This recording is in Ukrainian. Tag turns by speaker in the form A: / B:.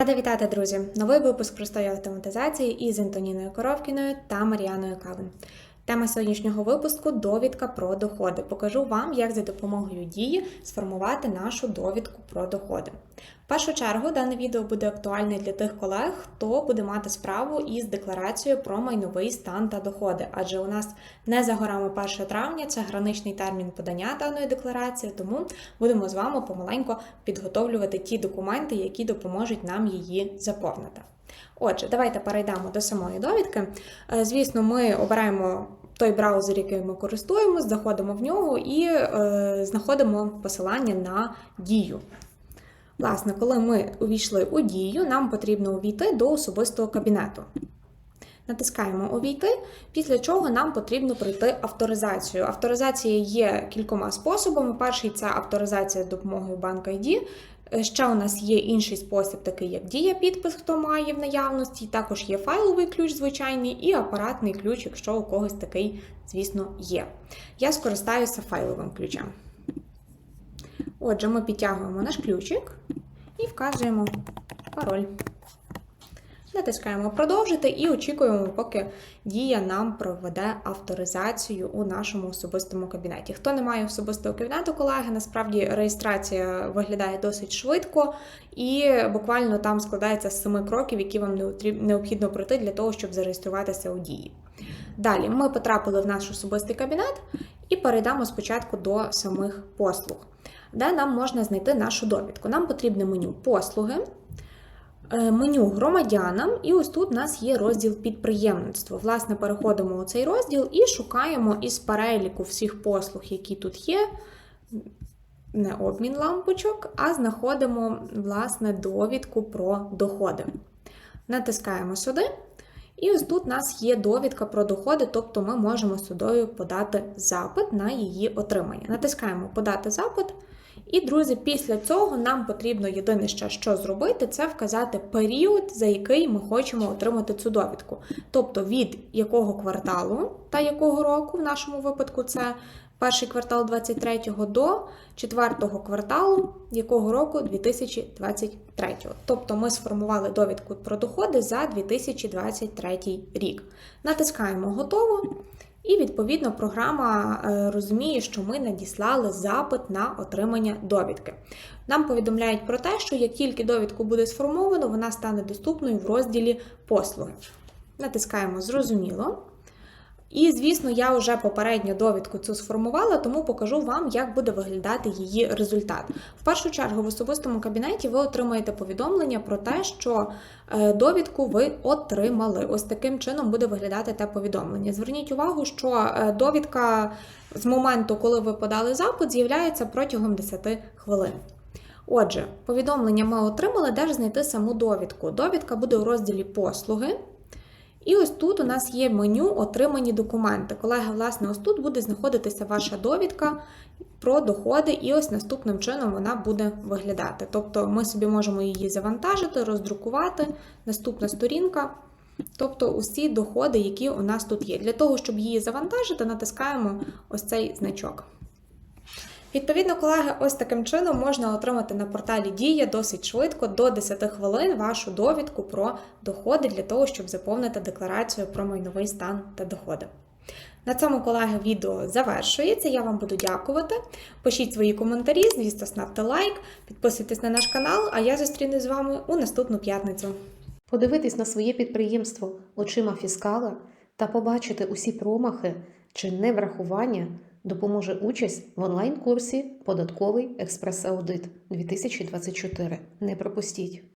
A: Рада вітати, друзі! Новий випуск простої автоматизації із Антоніною Коровкіною та Мар'яною Кавин. Тема сьогоднішнього випуску довідка про доходи. Покажу вам, як за допомогою дії сформувати нашу довідку про доходи. В першу чергу дане відео буде актуальне для тих колег, хто буде мати справу із декларацією про майновий стан та доходи, адже у нас не за горами 1 травня, це граничний термін подання даної декларації, тому будемо з вами помаленько підготовлювати ті документи, які допоможуть нам її заповнити. Отже, давайте перейдемо до самої довідки. Е, Звісно, ми обираємо той браузер, який ми користуємося, заходимо в нього і е, знаходимо посилання на дію. Власне, коли ми увійшли у дію, нам потрібно увійти до особистого кабінету. Натискаємо Увійти, після чого нам потрібно пройти авторизацію. Авторизація є кількома способами. Перший це авторизація з допомогою Bank ID. Е, Ще у нас є інший спосіб, такий як дія підпис, хто має в наявності. Також є файловий ключ звичайний і апаратний ключ, якщо у когось такий, звісно, є. Я скористаюся файловим ключем. Отже, ми підтягуємо наш ключик і вказуємо пароль. Натискаємо продовжити і очікуємо, поки дія нам проведе авторизацію у нашому особистому кабінеті. Хто не має особистого кабінету, колеги, насправді реєстрація виглядає досить швидко, і буквально там складається з семи кроків, які вам необхідно пройти для того, щоб зареєструватися у дії. Далі ми потрапили в наш особистий кабінет і перейдемо спочатку до самих послуг, де нам можна знайти нашу довідку. Нам потрібне меню послуги. Е, меню громадянам, і ось тут у нас є розділ підприємництво. Власне, переходимо у цей розділ і шукаємо із переліку всіх послуг, які тут є. Не обмін лампочок, а знаходимо власне довідку про доходи. Натискаємо сюди. І ось тут у нас є довідка про доходи, тобто ми можемо сюди подати запит на її отримання. Натискаємо Подати запит. І, друзі, після цього нам потрібно єдине ще що зробити, це вказати період, за який ми хочемо отримати цю довідку. Тобто від якого кварталу та якого року, в нашому випадку, це перший квартал 23-го до четвертого кварталу якого року 2023. Тобто ми сформували довідку про доходи за 2023 рік. Натискаємо Готово. І, відповідно, програма е, розуміє, що ми надіслали запит на отримання довідки. Нам повідомляють про те, що як тільки довідку буде сформовано, вона стане доступною в розділі послуги. Натискаємо Зрозуміло. І, звісно, я вже попередньо довідку цю сформувала, тому покажу вам, як буде виглядати її результат. В першу чергу, в особистому кабінеті ви отримаєте повідомлення про те, що е, довідку ви отримали. Ось таким чином буде виглядати те повідомлення. Зверніть увагу, що е, довідка з моменту, коли ви подали запит, з'являється протягом 10 хвилин. Отже, повідомлення ми отримали, де ж знайти саму довідку. Довідка буде у розділі послуги. І ось тут у нас є меню Отримані документи. Колеги, власне, ось тут буде знаходитися ваша довідка про доходи, і ось наступним чином вона буде виглядати. Тобто ми собі можемо її завантажити, роздрукувати. Наступна сторінка. Тобто усі доходи, які у нас тут є. Для того, щоб її завантажити, натискаємо ось цей значок. Відповідно, колеги, ось таким чином можна отримати на порталі Дія досить швидко, до 10 хвилин, вашу довідку про доходи для того, щоб заповнити декларацію про майновий стан та доходи. На цьому, колеги, відео завершується. Я вам буду дякувати. Пишіть свої коментарі, звісно, ставте лайк, підписуйтесь на наш канал, а я зустрінусь з вами у наступну п'ятницю.
B: Подивитись на своє підприємство очима фіскала та побачити усі промахи чи неврахування допоможе участь в онлайн-курсі Податковий експрес-аудит 2024. Не пропустіть!